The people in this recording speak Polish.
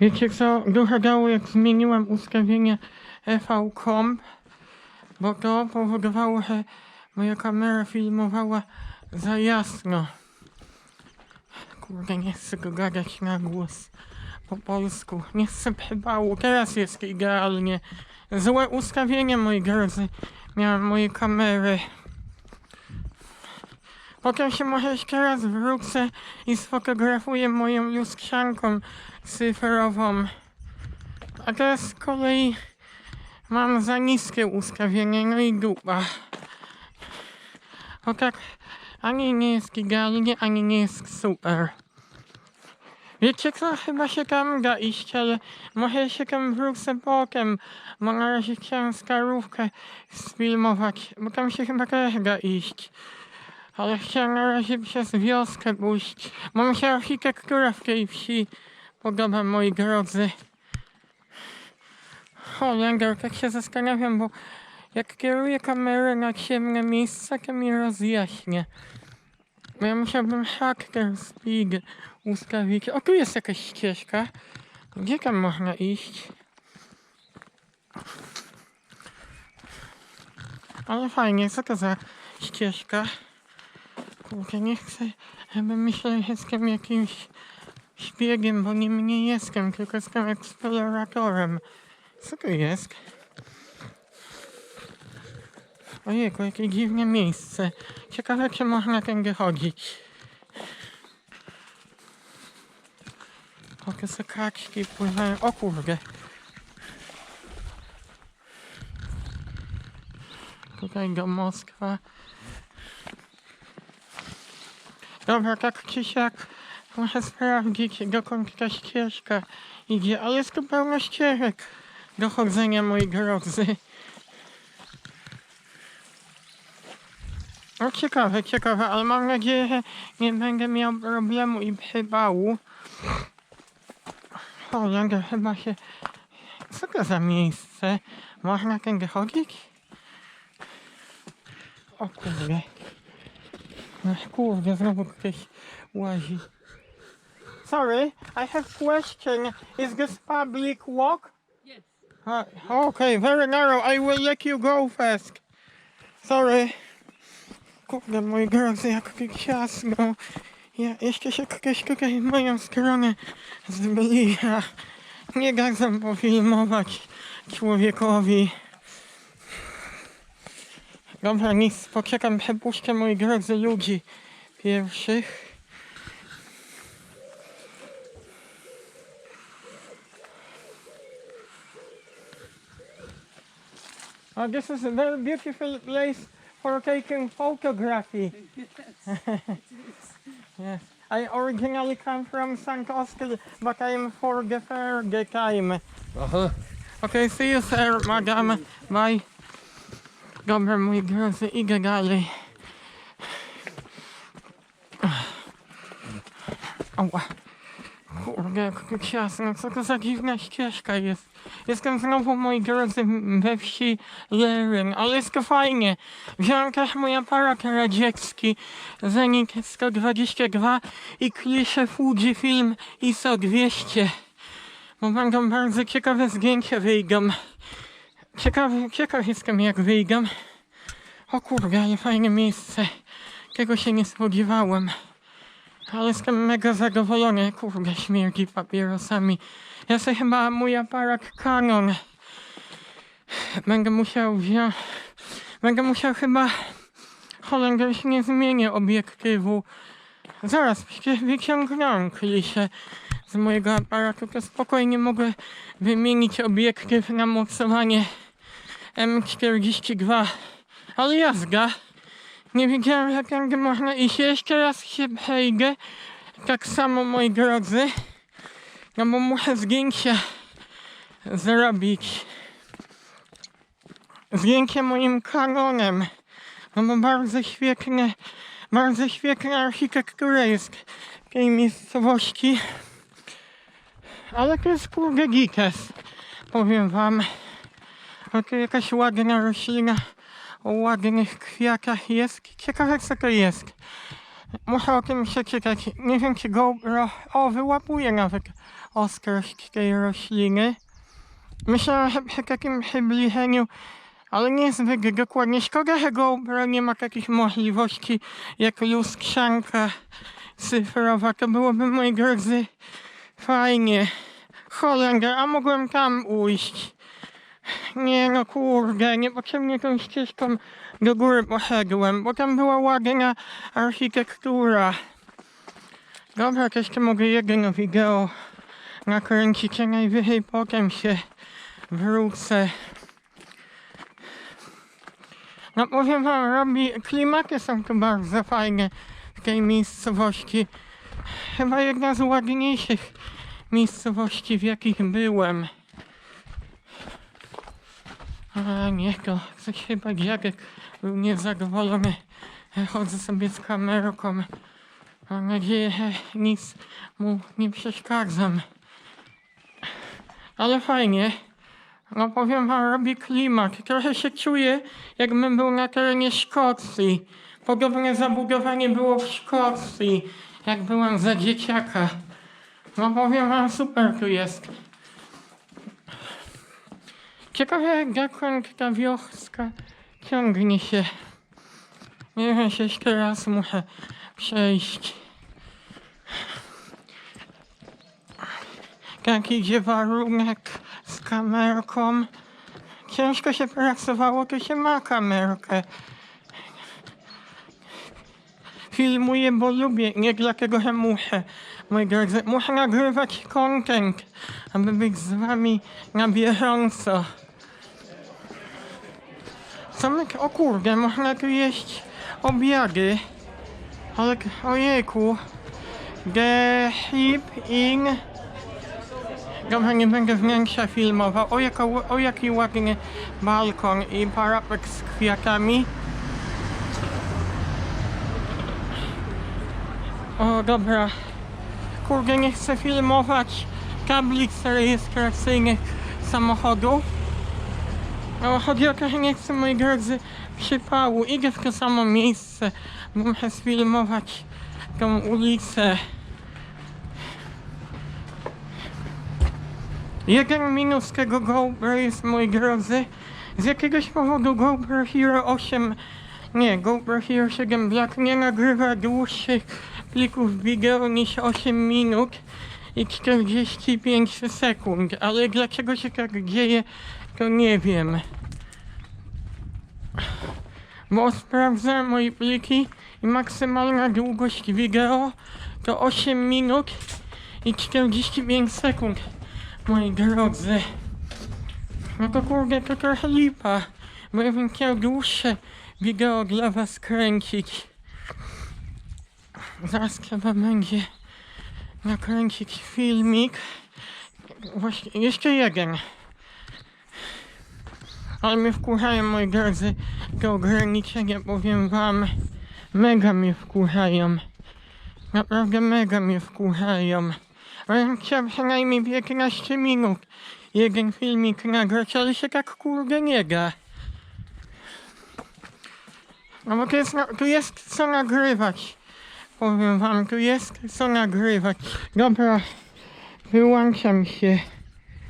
Wiecie co, dużo dało jak zmieniłem ustawienie EV Comp, bo to powodowało, że moja kamera filmowała za jasno. Kurde, nie chcę go gadać na głos po polsku. Nie chcę przepału. Teraz jest idealnie. Złe ustawienie, moi drodzy. Miałem mojej kamery. Potem się może jeszcze raz wrócę i sfotografuję moją lustrzanką cyfrową. A teraz z kolei mam za niskie ustawienie, no i dupa. O tak, ani nie jest idealnie, ani nie jest super. Wiecie co, chyba się tam da iść, ale może się tam wrócę potem, bo na razie chciałem starówkę sfilmować, bo tam się chyba też da iść. Ale chciałem na razie przez wioskę pójść, bo mi się architektura w tej wsi podoba, moi drodzy. Holender, tak się zastanawiam, bo jak kieruję kamerę na ciemne miejsca, to mi rozjaśnię. Ja musiałbym shutter speed ustawić. O, tu jest jakaś ścieżka. Gdzie tam można iść? Ale fajnie, co to za ścieżka? Kurde, nie chcę, żeby myślał, że jestem jakimś szpiegiem, bo nim nie jestem, tylko jestem eksploratorem. Co to jest? Ojejku, jakie dziwne miejsce. Ciekawe, czy można tędy chodzić. Takie se kaczki pływają. O kurde. Tutaj do Moskwa. Dobra, tak czy siak muszę sprawdzić dokąd ta ścieżka idzie, ale jest tu pełno ścieżek do chodzenia, moi drodzy. No ciekawe, ciekawe, ale mam nadzieję, że nie będę miał problemu i przypału. Holender chyba się... Co to za miejsce? Można tędy chodzić? O kurde. No kurde, znowu ktoś łazi. Sorry, I have question. Is this public walk? Yes. Uh, okay, very narrow. I will let you go first. Sorry. Kurde, moi drodzy, jak ciasno. Ja jeszcze się ktoś tutaj w moją stronę zbliża. Nie dadzą pofilmować człowiekowi. Dobra, nic, poczekam, przepuszczę, moi drodzy, ludzi pierwszych. Oh, this is a very beautiful place for taking photography. yes. yes. I originally come from St. Austell, but I'm for the the time. Aha, Okay, see you sir, madam. Bye. Dobra, mój drodzy, idę dalej. Ała. Kurde, ciasno, co to za dziwna ścieżka jest. Jestem znowu, moi drodzy, we wsi Leryn, ale jest to fajnie. Wziąłem też mój aparat radziecki Zenit 122 i kliszę Fuji Film ISO 200. Bo będą bardzo ciekawe zdjęcia wyjdą. Ciekawy, ciekaw jestem jak wyjdą. O kurde, ale fajne miejsce. Tego się nie spodziewałem. Ale jestem mega zadowolony. Kurde, śmierdzi papierosami. Ja sobie chyba mój aparat Canon będę musiał wziąć. Będę musiał chyba. Holender już nie zmienię obiektywu. Zaraz, wyciągnąłem kliszę z mojego aparatu, to spokojnie mogę wymienić obiektyw na mocowanie M42. Ale jazda. Nie wiedziałem, że tędy można iść. Jeszcze raz się przejdę. Tak samo, moi drodzy. No bo muszę zdjęcie zrobić. Zdjęcie moim kanonem. No bo bardzo świetne, bardzo świetna architektura jest w tej miejscowości. Ale to jest kurde gites, powiem wam. Tu jakaś ładna roślina ładnych kwiatach jest. Ciekawe co to jest. Muszę o tym przeczytać. Nie wiem czy GoPro... O, wyłapuje nawet ostrość tej rośliny. Myślałem, że przy takim przybliżeniu, ale niezbyt dokładnie. Szkoda, że GoPro nie ma takich możliwości jak lustrzanka cyfrowa. To byłoby, moi drodzy, fajnie. Holender, a mogłem tam ujść. Nie no kurde, niepotrzebnie tą ścieżką do góry poszedłem, bo tam była ładna architektura. Dobra, to jeszcze mogę jedno wideo nakręcić, a najwyżej potem się wrócę. No powiem wam, robi, klimaty są tu bardzo fajne w tej miejscowości. Chyba jedna z ładniejszych miejscowości, w jakich byłem. A nie, to coś chyba dziadek był niezadowolony. Chodzę sobie z kamerką. Mam nadzieję, że nic mu nie przeszkadzam. Ale fajnie. No powiem wam, robi klimat. Trochę się czuję, jakbym był na terenie Szkocji. Podobne zabudowanie było w Szkocji, jak byłem za dzieciaka. No powiem wam, super tu jest. Ciekawe dokąd ta wioska ciągnie się. Nie wiem, jeszcze raz muszę przejść. Tak idzie warunek z kamerką. Ciężko się pracowało, to się ma kamerkę. Filmuję, bo lubię, nie dlatego, że muszę. Moi drodzy, muszę nagrywać content, aby być z wami na bieżąco. Co my, o kurde, można tu jeść obiady. Ale, ojejku. The hip in... Dobra, nie będę wnętrza filmował. O, jaka, o jaki ładny balkon i parapet z kwiatami. O, dobra. Kurde, nie chcę filmować tablic rejestracyjnych samochodów. No, chodzi o to, że nie chcę, moi drodzy, przypału. Idę w to samo miejsce, bo muszę sfilmować tą ulicę. Jeden minus tego GoPro jest, moi drodzy, z jakiegoś powodu GoPro Hero 8, nie, GoPro Hero 7 Black nie nagrywa dłuższych plików wideo niż 8 minut i 45 sekund, ale dlaczego się tak dzieje, to nie wiem. Bo sprawdzałem moje pliki i maksymalna długość wideo to 8 minut i 45 sekund, moi drodzy. No to kurde, to trochę lipa, bo ja bym chciał dłuższe wideo dla was kręcić. Zaraz trzeba będzie nakręcić filmik. Właśnie, jeszcze jeden. Ale mnie wkurzają, moi drodzy, te ograniczenia, powiem wam. Mega mnie wkurzają. Naprawdę mega mnie wkurzają. Ale ja bym chciał przynajmniej 15 minut jeden filmik nagrać, ale się tak kurde nie da. No bo tu jest, tu jest co nagrywać. Powiem wam, tu jest co nagrywać. Dobra, wyłączam się.